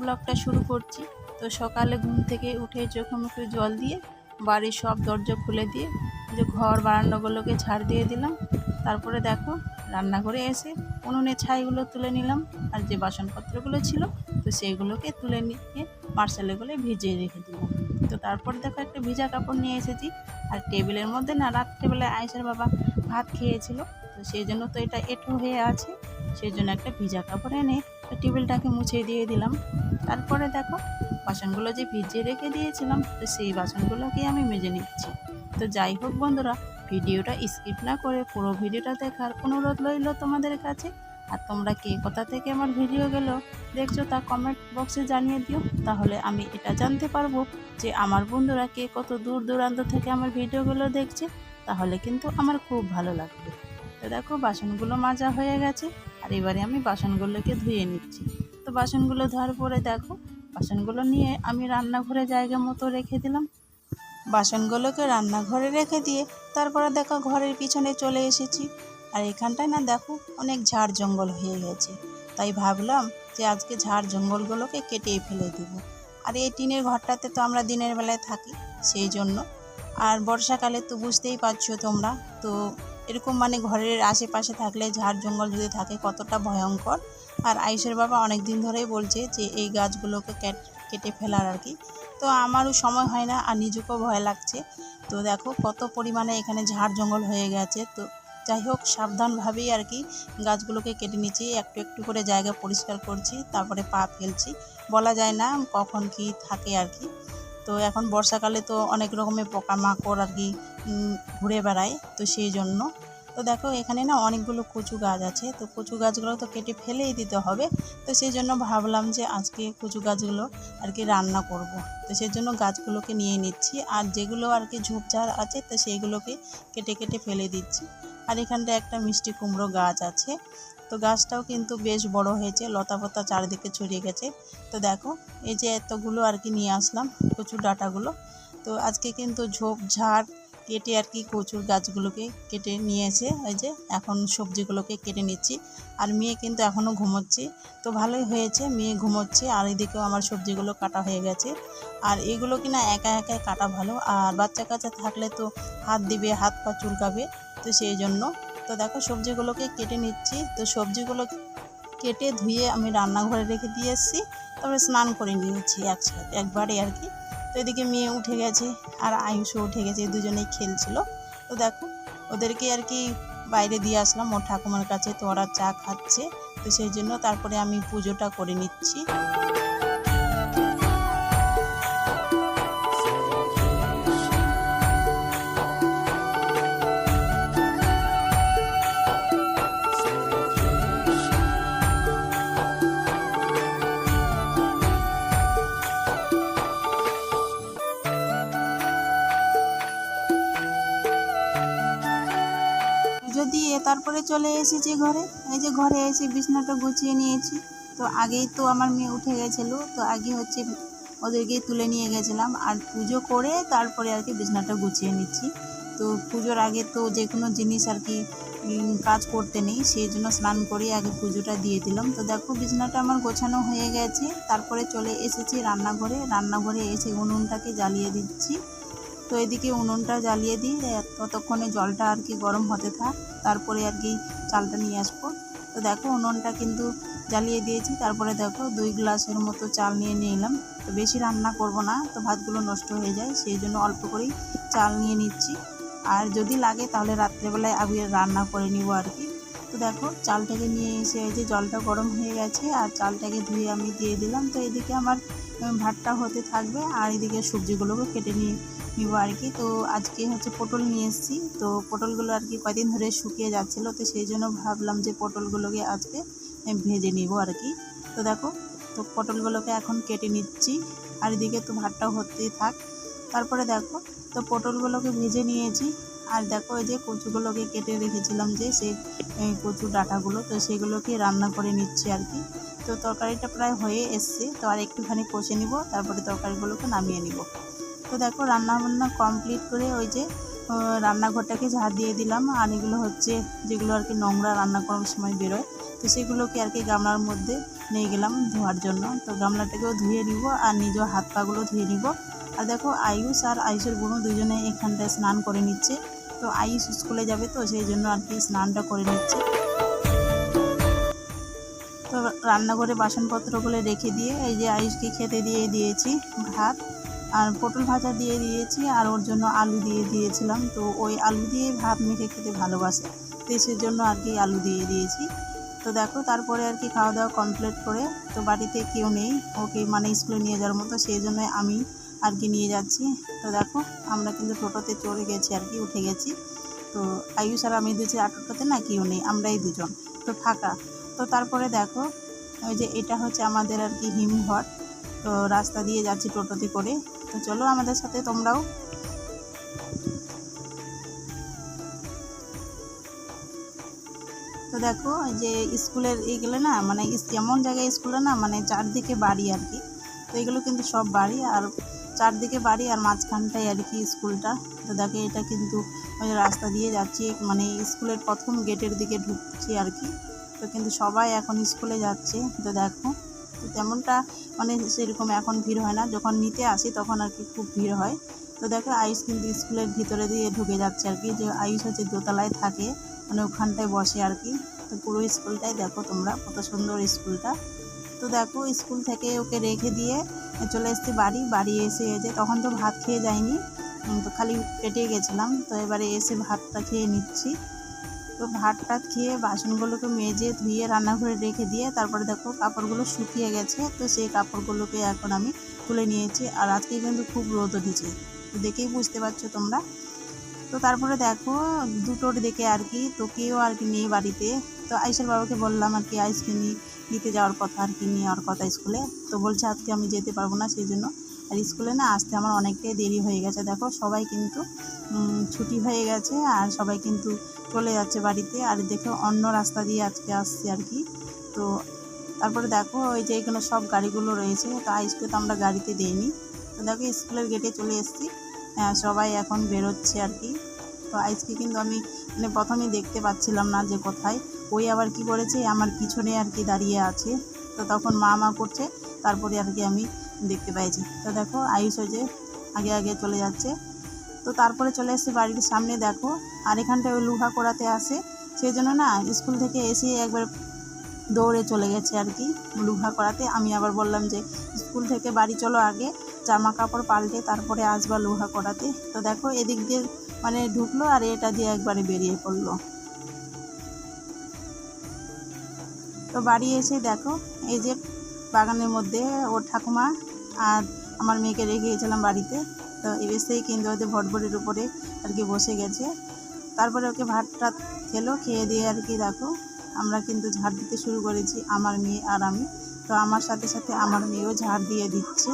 ব্লগটা শুরু করছি। তো সকালে ঘুম থেকে উঠে চোখে মুখে জল দিয়ে বাড়ির সব দরজা খুলে দিয়ে যে ঘর বারান্দাগুলোকে ছাড় দিয়ে দিলাম। তারপরে দেখো রান্নাঘরে এসে উনুনে ছাইগুলো তুলে নিলাম আর যে বাসনপত্রগুলো ছিল, তো সেইগুলোকে তুলে নিয়ে মার্শালেগুলো ভিজিয়ে রেখে দিলাম। তো তারপর দেখো একটা ভিজা কাপড় নিয়ে এসেছি আর টেবিলের মধ্যে না রাত্রেবেলায় আয়েশার বাবা ভাত খেয়েছিল তো সেই জন্য তো এটা এঁটো হয়ে আছে। সেই জন্য একটা ভিজা কাপড় এনে টেবিলটাকে মুছে দিয়ে দিলাম। তারপরে দেখো, বাসনগুলো যে ভিজিয়ে রেখে দিয়েছিলাম, তো সেই বাসনগুলোকেই আমি মেজে নিচ্ছি। তো যাই হোক বন্ধুরা, ভিডিওটা স্কিপ না করে পুরো ভিডিওটা দেখার অনুরোধ রইল তোমাদের কাছে। আর তোমরা কে কোথা থেকে আমার ভিডিওগুলো দেখছ তা কমেন্ট বক্সে জানিয়ে দিও। তাহলে আমি এটা জানতে পারব যে আমার বন্ধুরা কে কত দূর দূরান্ত থেকে আমার ভিডিওগুলো দেখছে। তাহলে কিন্তু আমার খুব ভালো লাগবে। তো দেখো, বাসনগুলো মাজা হয়ে গেছে। আর এবারে আমি বাসনগুলোকে ধুয়ে নিচ্ছি। তো বাসনগুলো ধোয়ার পরে দেখো, বাসনগুলো নিয়ে আমি রান্নাঘরে জায়গা মতো রেখে দিলাম। বাসনগুলোকে রান্নাঘরে রেখে দিয়ে তারপরে দেখো, ঘরের পিছনে চলে এসেছি। আর এখানটায় না দেখো, অনেক ঝাড় জঙ্গল হয়ে গেছে। তাই ভাবলাম যে আজকে ঝাড় জঙ্গলগুলোকে কেটেই ফেলে দেব। আর এই টিনের ঘরটাতে তো আমরা দিনের বেলায় থাকি, সেই জন্য। আর বর্ষাকালে তো বুঝতেই পারছ তোমরা, তো এরকম মানে ঘরের আশেপাশে থাকলে ঝাড় জঙ্গল যদি থাকে কতটা ভয়ঙ্কর। আর আয়ুষের বাবা অনেক দিন ধরেই বলছে যে এই গাছগুলোকে কেটে ফেলার আর কি। তো আমারও সময় হয় না আর নিজেকেও ভয় লাগছে। তো দেখো কত পরিমাণে এখানে ঝাড় জঙ্গল হয়ে গেছে। তো যাই হোক, সাবধানভাবেই আর কি গাছগুলোকে কেটে নিচ্ছি একটু একটু করে জায়গা পরিষ্কার করছি, তারপরে পা ফেলছি। বলা যায় না কখন কি থাকে আর কি। তো এখন বর্ষাকালে তো অনেক রকমের পোকামাকড় আর কি ঘুরে বেড়ায়, তো সেই জন্য। তো দেখো, এখানে না অনেকগুলো কচু গাছ আছে, তো কচু গাছগুলো তো কেটে ফেলেই দিতে হবে। তো সেই জন্য ভাবলাম যে আজকে কচু গাছগুলো আর কি রান্না করব। তো সেই জন্য গাছগুলোকে নিয়ে নিচ্ছি, আর যেগুলো আর কি ঝোপঝাড় আছে, তো সেইগুলোকে কেটে কেটে ফেলে দিচ্ছি। আর এখানটা একটা মিষ্টি কুমড়ো গাছ আছে তো গাছটাও কিন্তু বেশ বড় হয়েছে লতা পাতা চারিদিকে ছড়িয়ে গেছে। তো দেখো, এই যে এতগুলো আর কি নিয়ে আসলাম, কচুর ডাঁটাগুলো। তো আজকে কিন্তু ঝোপঝাড় কেটে আর কি কচুর গাছগুলোকে কেটে নিয়েছে এই যে এখন সবজিগুলোকে কেটে নিচ্ছি। আর মেয়ে কিন্তু এখনও ঘুমোচ্ছে। তো ভালোই হয়েছে, মেয়ে ঘুমোচ্ছে, আর এদিকেও আমার সবজিগুলো কাটা হয়ে গেছে। আর এগুলো কিনা একা একাই কাটা ভালো, আর বাচ্চা কাচ্চা থাকলে তো হাত দিবে, হাত পা চুলকাবে, তো সেই জন্য তো দেখো সবজিগুলোকে কেটে নিচ্ছি। তো সবজিগুলো কেটে ধুয়ে আমি রান্নাঘরে রেখে দিয়ে এসেছি। তারপরে স্নান করে নিয়েছি একসাথে, একবারে আর কি। তো এদিকে মেয়ে উঠে গেছে আর আয়ুষও উঠে গেছে দুজনেই খেলছিল। তো দেখো, ওদেরকে আর কি বাইরে দিয়ে আসলাম, ওর ঠাকুমার কাছে তো ওরা চা খাচ্ছে। তো সেই জন্য তারপরে আমি পুজোটা করে নিচ্ছি। তারপরে চলে এসেছি ঘরে। এই যে ঘরে এসে বিছনাটা গুছিয়ে নিয়েছি। তো আগেই তো আমার মেয়ে উঠে গেছিল। তো আগে হচ্ছে ওদেরকে তুলে নিয়ে গেছিলাম। আর পুজো করে তারপরে আর কি বিছনাটা গুছিয়ে নিচ্ছি। তো পুজোর আগে তো যে কোনো জিনিস আর কি কাজ করতে নেই। সেই জন্য স্নান করে আগে পুজোটা দিয়ে দিলাম। তো দেখো বিছনাটা আমার গোছানো হয়ে গেছে। তারপরে চলে এসেছি রান্নাঘরে। রান্নাঘরে এসে উনুনটাকে জ্বালিয়ে দিচ্ছি। তো এদিকে উনুনটা জ্বালিয়ে দিই ততক্ষণে জলটা আর কি গরম হতে থাক, তারপরে আর কি চালটা নিয়ে আসব। তো দেখো উনুনটা কিন্তু জ্বালিয়ে দিয়েছি, তারপরে দেখো দুই গ্লাসের মতো চাল নিয়ে নিলাম। তো বেশি রান্না করব না, তো ভাতগুলো নষ্ট হয়ে যায়, সেই জন্য অল্প করেই চাল নিয়ে নিচ্ছি। আর যদি লাগে তাহলে রাত্রেবেলায় আমি রান্না করে নিব আর কি। তো দেখো চালটাকে নিয়ে এসে যে জলটা গরম হয়ে গেছে, আর চালটাকে ধুয়ে আমি দিয়ে দিলাম। তো এদিকে আমার ভাতটা হতে থাকবে, আর এদিকে সবজিগুলোকে কেটে নিয়ে নিব আর কি। তো আজকে হচ্ছে পটল নিয়ে এসেছি। তো পটলগুলো আর কি কয়দিন ধরে শুকিয়ে যাচ্ছিল, তো সেই জন্য ভাবলাম যে পটলগুলোকে আজকে ভেজে নিব আর কি। তো দেখো, তো পটলগুলোকে এখন কেটে নিচ্ছি। আর এদিকে তো ভাতটা হতেই থাক। তারপরে দেখো, তো পটলগুলোকে ভেজে নিয়েছি। আর দেখো, এই যে কচুগুলোকে কেটে রেখেছিলাম যে সেই কচু ডাঁটাগুলো, তো সেগুলোকে রান্না করে নিচ্ছি আর কি। তো তরকারিটা প্রায় হয়ে এসছে। তো আর একটুখানি কষে নিব, তারপরে তরকারিগুলোকে নামিয়ে নিব। তো দেখো রান্না বান্না কমপ্লিট করে ওই যে রান্নাঘরটাকে ঝাড় দিয়ে দিলাম। আর এগুলো হচ্ছে, যেগুলো আর কি নোংরা রান্না করার সময় বেরোয়, তো সেগুলোকে আর কি গামলার মধ্যে নিয়ে গেলাম ধোয়ার জন্য। তো গামলাটাকেও ধুয়ে নিব আর নিজের হাত পাগুলো ধুয়ে নিব। আর দেখো, আয়ুষ আর আয়ুষের বোনও দুজনে এখানটায় স্নান করে নিচ্ছে। তো আয়ুষ স্কুলে যাবে তো, সেই জন্য আর কি স্নানটা করে নিচ্ছে। তো রান্নাঘরে বাসনপত্রগুলো রেখে দিয়ে, এই যে আয়ুষকে খেতে দিয়ে দিয়েছি ভাত। আর পটল ভাজা দিয়ে দিয়েছি আর ওর জন্য আলু দিয়ে দিয়েছিলাম। তো ওই আলু দিয়ে ভাত মেখে খেতে ভালোবাসে। তো সেজন্য আর কি আলু দিয়ে দিয়েছি। তো দেখো, তারপরে আর কি খাওয়া দাওয়া কমপ্লিট করে তো বাড়িতে কেউ নেই। ওকে মানে স্কুলে নিয়ে যাওয়ার মতো সেই জন্য আমি আর কি নিয়ে যাচ্ছি। তো দেখো, আমরা কিন্তু টোটোতে চড়ে গেছি আর কি, উঠে গেছি। তো আয়ুষ আর আমি দুজন আর টোটোতে না, কেউ নেই, আমরাই দুজন। তো ফাঁকা। তো তারপরে দেখো, ওই যে এটা হচ্ছে আমাদের আর কি হিমঘর। তো রাস্তা দিয়ে যাচ্ছি টোটোতে করে। তো চলো আমাদের সাথে তোমরাও। তো দেখো যে স্কুলের এইগুলো না মানে এমন জায়গায় স্কুলে না মানে চারদিকে বাড়ি আর কি। তো এগুলো কিন্তু সব বাড়ি আর চারদিকে বাড়ি আর মাঝখানটাই আর কি স্কুলটা। তো দেখো, এটা কিন্তু ওই রাস্তা দিয়ে যাচ্ছি মানে স্কুলের প্রথম গেটের দিকে ঢুকছি আর কি। তো কিন্তু সবাই এখন স্কুলে যাচ্ছে, তো দেখো। তেমনটা মানে সেরকম এখন ভিড় হয় না। যখন নিতে আসি তখন আর কি খুব ভিড় হয়। তো দেখো আয়ুষ কিন্তু স্কুলের ভিতরে দিয়ে ঢুকে যাচ্ছে আর কি। যে আয়ুষ হচ্ছে দোতলায় থাকে মানে ওখানটায় বসে আর কি। তো পুরো স্কুলটাই দেখো তোমরা, কত সুন্দর স্কুলটা তো দেখো স্কুল থেকে ওকে রেখে দিয়ে চলে এসেছি বাড়ি। বাড়ি এসে যে তখন তো ভাত খেয়ে যাইনি তো খালি পেটে গেছিলাম। তো এবারে এসে ভাতটা খেয়ে নিচ্ছি। তো ভাত টাত খেয়ে বাসনগুলোকে মেজে ধুয়ে রান্নাঘরে রেখে দিয়ে তারপরে দেখো কাপড়গুলো শুকিয়ে গেছে। তো সেই কাপড়গুলোকে এখন আমি তুলে নিয়েছি আর আজকে কিন্তু খুব রোদ উঠেছে। তো দেখেই বুঝতে পারছ তোমরা। তো তারপরে দেখো দুটোর দেখে আর কি তো কেউ আর কি নেই বাড়িতে। তো আইসের বাবাকে বললাম আর কি আইসকে নিয়ে নিতে যাওয়ার কথা আর কি নিয়ে যাওয়ার কথা স্কুলে। তো বলছে আজকে আমি যেতে পারব না সেই জন্য। আর স্কুলে না আসতে আমার অনেকটাই দেরি হয়ে গেছে। দেখো, সবাই কিন্তু ছুটি হয়ে গেছে আর সবাই কিন্তু চলে যাচ্ছে বাড়িতে। আর দেখো, অন্য রাস্তা দিয়ে আজকে আসছে আর কি। তো তারপরে দেখো, ওই যে এখানে সব গাড়িগুলো রয়েছে। তো আইসকে তো আমরা গাড়িতে দিইনি। তো দেখো, স্কুলের গেটে চলে এসেছি। হ্যাঁ সবাই এখন বেরোচ্ছে আর কি। তো আইসকে কিন্তু আমি মানে প্রথমেই দেখতে পাচ্ছিলাম না যে কোথায়। ওই আবার কি করেছে আমার পিছনে আর কি দাঁড়িয়ে আছে। তো তখন মা মা করছে, তারপরে আর কি আমি দেখতে পেয়েছি। তো দেখো, আয়ুষ ওই যে আগে আগে চলে যাচ্ছে। তো তারপরে চলে এসেছে বাড়ির সামনে, দেখো। আর এখানটায় ওই লুহা করাতে আসে। সেই জন্য না, স্কুল থেকে এসে একবার দৌড়ে চলে গেছে আর কি লুহা করাতে। আমি আবার বললাম যে, স্কুল থেকে বাড়ি চলো আগে, জামা কাপড় পাল্টে তারপরে আসবা লোহা করাতে। তো দেখো, এদিক দিয়ে মানে ঢুকলো আর এটা দিয়ে একবারে বেরিয়ে পড়ল। তো বাড়ি এসে দেখো, এই যে বাগানের মধ্যে ওর ঠাকুমা আর আমার মেয়েকে রেখে গেছিলাম বাড়িতে। তো এসেই কিন্তু ওদের ভটভটির উপরে আর কি বসে গেছে। তারপরে ওকে ভাত টাত খেলো, খেয়ে দিয়ে আর কি দেখো, আমরা কিন্তু ঝাড় দিতে শুরু করেছি, আমার মেয়ে আর আমি। তো আমার সাথে সাথে আমার মেয়েও ঝাড় দিয়ে দিচ্ছে।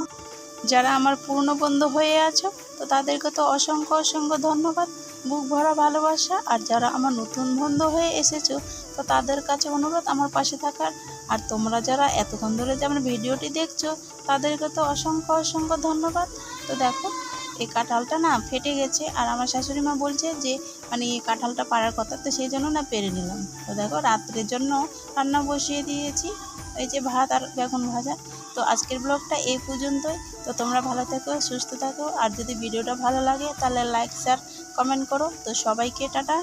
যারা আমার পূর্ণ বন্ধু হয়ে আছো, তো তাদেরকে তো অসংখ্য অসংখ্য ধন্যবাদ, বুক ভরা ভালোবাসা। আর যারা আমার নতুন বন্ধু হয়ে এসেছ, তো তাদের কাছে অনুরোধ, আমার পাশে থাকার আর তোমরা যারা এতক্ষণ ধরে যে আমার ভিডিওটি দেখছ, তাদেরকে তো অসংখ্য অসংখ্য ধন্যবাদ। তো দেখো, এই কাঁঠালটা না ফেটে গেছে, আর আমার শাশুড়ি মা বলছে যে মানে এই কাঁঠালটা পাড়ার কথা, তো সেই জন্য না পেরে নিলাম। তো দেখো, রাত্রের জন্য রান্না বসিয়ে দিয়েছি, এই যে ভাত আর বেগুন ভাজা। তো আজকের ব্লগটা এই পর্যন্তই। তো তোমরা ভালো থেকো, সুস্থ থাকো, আর যদি ভিডিওটা ভালো লাগে, তাহলে লাইক শেয়ার কমেন্ট করো। তো সবাইকে টাটা।